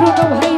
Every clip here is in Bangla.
ভাই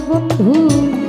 বন্ধু